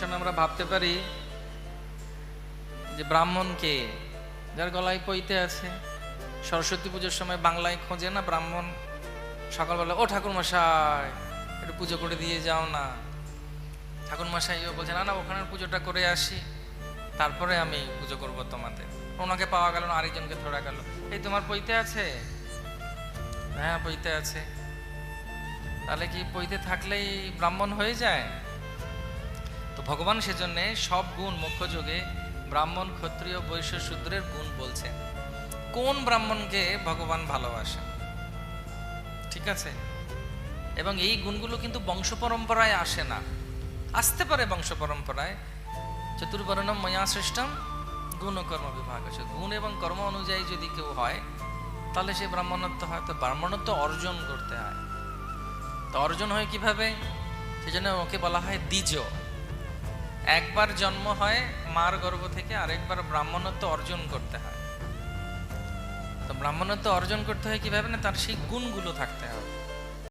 সময় আমরা ভাবতে পারি যে ব্রাহ্মণ কে যার গলায় পইতে আছে, সরস্বতী পুজোর সময় বাংলায় খোঁজে না ব্রাহ্মণ সকালবেলা, ও ঠাকুর মশাই একটু পুজো করে দিয়ে যাও না। ঠাকুর মশাইও বলছে, না না ওখানে পুজোটা করে আসি, তারপরে আমি পুজো করব তোমাদের। ওনাকে পাওয়া গেল না, আরেকজনকে ধরা গেল। এই তোমার পইতে আছে? হ্যাঁ পইতে আছে। তাহলে কি পইতে থাকলেই ব্রাহ্মণ হয়ে যায়? তো ভগবান সেজন্যে সব গুণ মুখ্য যোগে ব্রাহ্মণ ক্ষত্রিয় বৈশ্য শূদ্রের গুণ বলছেন। কোন ব্রাহ্মণকে ভগবান ভালোবাসেন? ঠিক আছে? এবং এই গুণগুলো কিন্তু বংশ পরম্পরায় আসে না। আসতে পারে বংশ পরম্পরায়। চতুর্বর্ণম ময়া সৃষ্টম গুণ ও কর্ম বিভাগ আছে। গুণ এবং কর্ম অনুযায়ী যদি কেউ হয়, তাহলে সে ব্রাহ্মণত্ব হয়। তো ব্রাহ্মণত্ব অর্জন করতে হয়। তো অর্জন হয় কীভাবে? সেজন্য ওকে বলা হয় দ্বিজ। একবার জন্ম হয় মার গর্ভ থেকে আরেকবার ব্রাহ্মণত্ব অর্জন করতে হয়। তো ব্রাহ্মণত্ব অর্জন করতে হয় কীভাবে না? তার সেই গুণগুলো থাকতে হবে।